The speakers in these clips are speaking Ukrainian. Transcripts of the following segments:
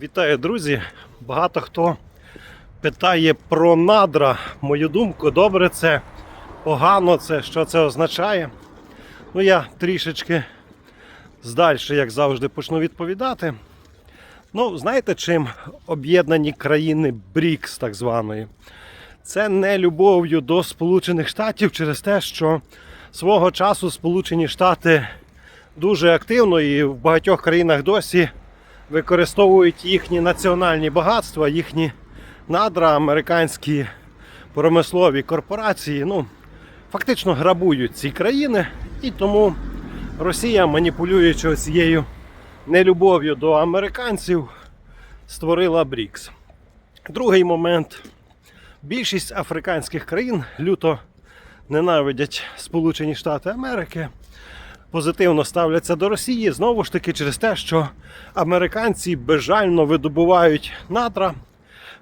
Вітаю, друзі! Багато хто питає про надра. Мою думку, добре це, погано це, що це означає. Ну, я трішечки здальше, як завжди, почну відповідати. Ну, знаєте, чим об'єднані країни БРІКС, так званої? Це не любов'ю до Сполучених Штатів через те, що свого часу Сполучені Штати дуже активно і в багатьох країнах досі використовують їхні національні багатства, їхні надра, американські промислові корпорації. Ну, фактично грабують ці країни, і тому Росія, маніпулюючи цією нелюбов'ю до американців, створила БРІКС. Другий момент. Більшість африканських країн люто ненавидять Сполучені Штати Америки позитивно ставляться до Росії знову ж таки через те, що американці безжально видобувають надра,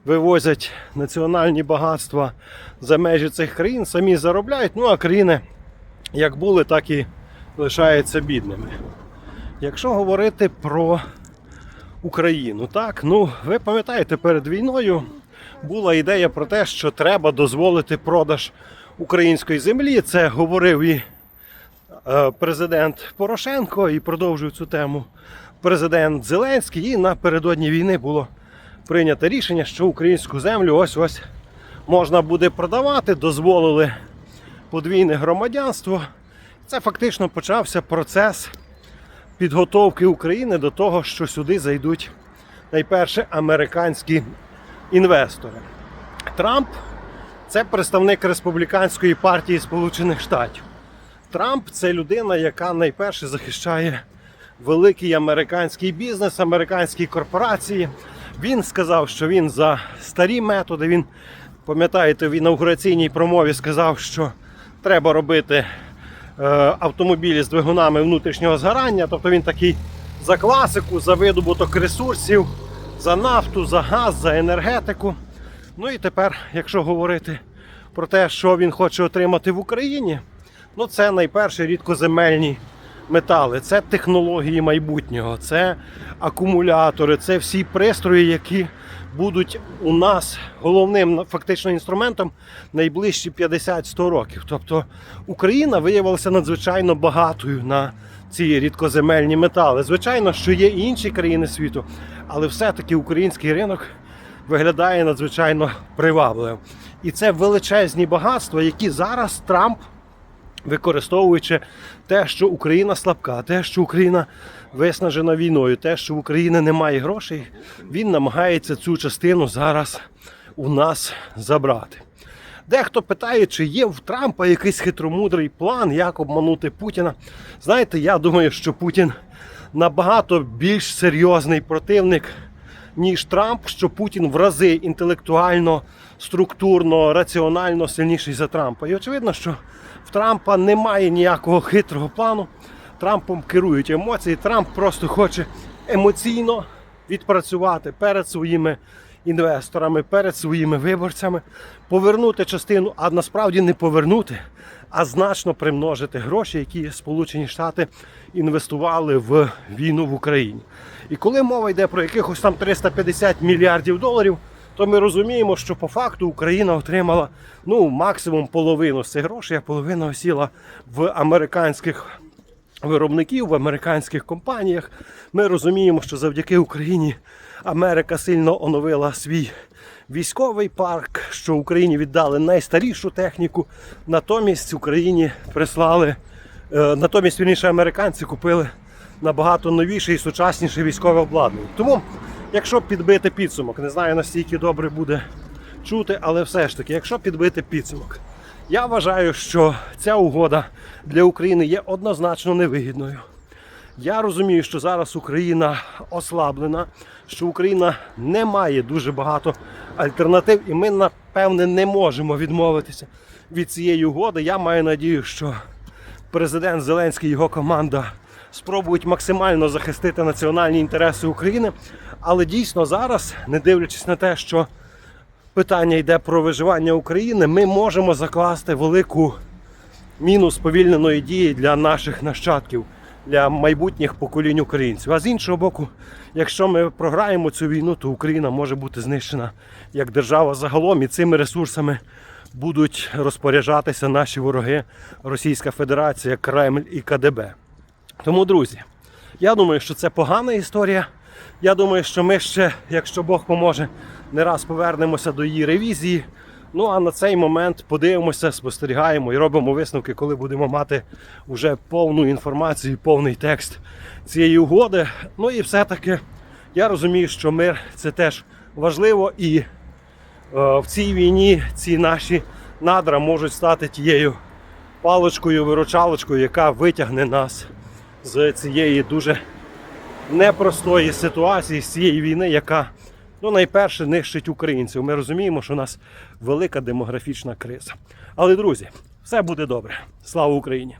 вивозять національні багатства за межі цих країн, самі заробляють. Ну а країни як були, так і лишаються бідними. Якщо говорити про Україну, так, ну ви пам'ятаєте, перед війною була ідея про те, що треба дозволити продаж української землі. Це говорив і президент Порошенко і продовжує цю тему президент Зеленський. І напередодні війни було прийнято рішення, що українську землю ось ось можна буде продавати. Дозволили подвійне громадянство. Це фактично почався процес підготовки України до того, що сюди зайдуть найперше американські інвестори. Трамп це представник республіканської партії Сполучених Штатів. Трамп це людина, яка найперше захищає великий американський бізнес, американські корпорації. Він сказав, що він за старі методи. Він, пам'ятаєте, в інаугураційній промові сказав, що треба робити е, автомобілі з двигунами внутрішнього згорання. Тобто він такий за класику, за видобуток ресурсів, за нафту, за газ, за енергетику. Ну і тепер, якщо говорити про те, що він хоче отримати в Україні, ну це найперше рідкоземельні метали, це технології майбутнього, це акумулятори, це всі пристрої, які будуть у нас головним фактично інструментом найближчі 50-100 років. Тобто Україна виявилася надзвичайно багатою на ці рідкоземельні метали. Звичайно, що є і інші країни світу, але все-таки український ринок виглядає надзвичайно привабливим. І це величезні багатства, які зараз Трамп, використовуючи те, що Україна слабка, те, що Україна виснажена війною, те, що в Україні немає грошей, він намагається цю частину зараз у нас забрати. Дехто питає, чи є в Трампа якийсь хитромудрий план, як обманути Путіна. Знаєте, я думаю, що Путін набагато більш серйозний противник, ніж Трамп, що Путін в рази інтелектуально, структурно, раціонально сильніший за Трампа. І очевидно, що в Трампа немає ніякого хитрого плану. Трампом керують емоції. Трамп просто хоче емоційно відпрацювати перед своїми інвесторами, перед своїми виборцями, повернути частину, а насправді не повернути, а значно примножити гроші, які Сполучені Штати інвестували в війну в Україні. І коли мова йде про якихось там 350 мільярдів доларів, то ми розуміємо, що по факту Україна отримала ну максимум половину з цих грошей, а половина осіла в американських виробників в американських компаніях. Ми розуміємо, що завдяки Україні Америка сильно оновила свій військовий парк, що Україні віддали найстарішу техніку. Натомість Україні прислали, е, натомість вірніше американці купили набагато новіше і сучасніше військове обладнання. Тому, якщо підбити підсумок, не знаю настільки добре буде чути, але все ж таки, якщо підбити підсумок, я вважаю, що ця угода для України є однозначно невигідною. Я розумію, що зараз Україна ослаблена, що Україна не має дуже багато альтернатив, і ми, напевне, не можемо відмовитися від цієї угоди. Я маю надію, що президент Зеленський і його команда спробують максимально захистити національні інтереси України. Але дійсно зараз, не дивлячись на те, що питання йде про виживання України, ми можемо закласти велику міну сповільненої дії для наших нащадків. для майбутніх поколінь українців. А з іншого боку, якщо ми програємо цю війну, то Україна може бути знищена як держава загалом, і цими ресурсами будуть розпоряджатися наші вороги Російська Федерація, Кремль і КДБ. Тому, друзі, я думаю, що це погана історія. Я думаю, що ми ще, якщо Бог поможе, не раз повернемося до її ревізії. Ну а на цей момент подивимося, спостерігаємо і робимо висновки, коли будемо мати вже повну інформацію, повний текст цієї угоди. Ну і все-таки я розумію, що мир це теж важливо, і е, в цій війні ці наші надра можуть стати тією паличкою, виручалочкою, яка витягне нас з цієї дуже непростої ситуації, з цієї війни, яка ну, найперше нищить українців. Ми розуміємо, що у нас велика демографічна криза. Але, друзі, все буде добре. Слава Україні!